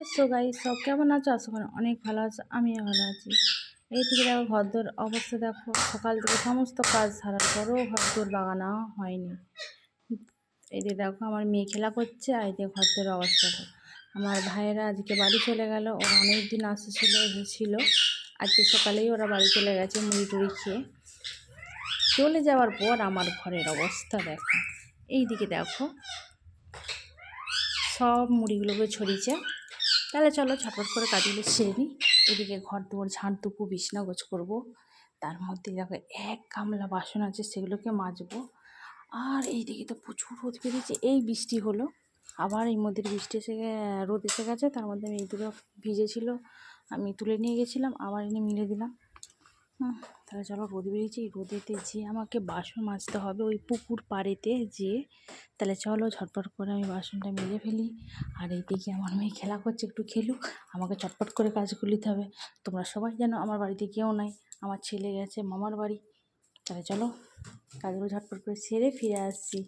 So গাই সব কেমন আছো? আশা করি অনেক ভালো আছো, আমিও ভালো আছি। এই থেকে দেখো, ঘরদোর অবস্থা দেখো। সকাল থেকে সমস্ত কাজ সারার পরেও ঘরদোর বাগানো হয়নি। এই যে দেখো, আমার মেয়ে খেলা করছে, আর যে ঘরদোর অবস্থা আমার ভাইয়েরা আজকে বাড়ি চলে গেল, ওরা অনেক দিন আসছিল ছিল আজকে সকালেই ওরা বাড়ি চলে গেছে, মুড়ি টুড়ি খেয়ে। চলে যাওয়ার পর আমার ঘরের অবস্থা দেখো। এই দিকে দেখো, সব মুড়িগুলোকে ছড়িয়েছে। তাহলে চলো ঝটপট করে কাজগুলো সেরে নিই। এদিকে ঘর দুয়ার, ঝাঁট দুপু বিছনা গোছ করব। তার মধ্যে দেখো এক গামলা বাসন আছে, সেগুলোকে মাজবো। আর এইদিকে তো প্রচুর রোদ বেরিয়েছে, এই বৃষ্টি হলো। আবার এই মধ্যে বৃষ্টি এসে রোদ এসে গেছে, তার মধ্যে আমি এই দুটো ভিজেছিল, আমি তুলে নিয়ে গেছিলাম, আবার এনে মিলে দিলাম। তাহলে চলো রোদ বেরিয়েছি রোদেতে যে আমাকে বাসন মাজতে হবে ওই পুকুর পাড়েতে যে তাহলে চলো ঝটপট করে আমি বাসনটা মেজে ফেলি। আর এই এইদিকে আমার মেয়ে খেলা করছে, একটু খেলুক, আমাকে চটপট করে কাজগুলো নিতে হবে। তোমরা সবাই জানো আমার বাড়িতে কেউ নাই, আমার ছেলে গেছে মামার বাড়ি। তাহলে চলো কাজগুলো ঝটপট করে সেরে ফিরে আসছি।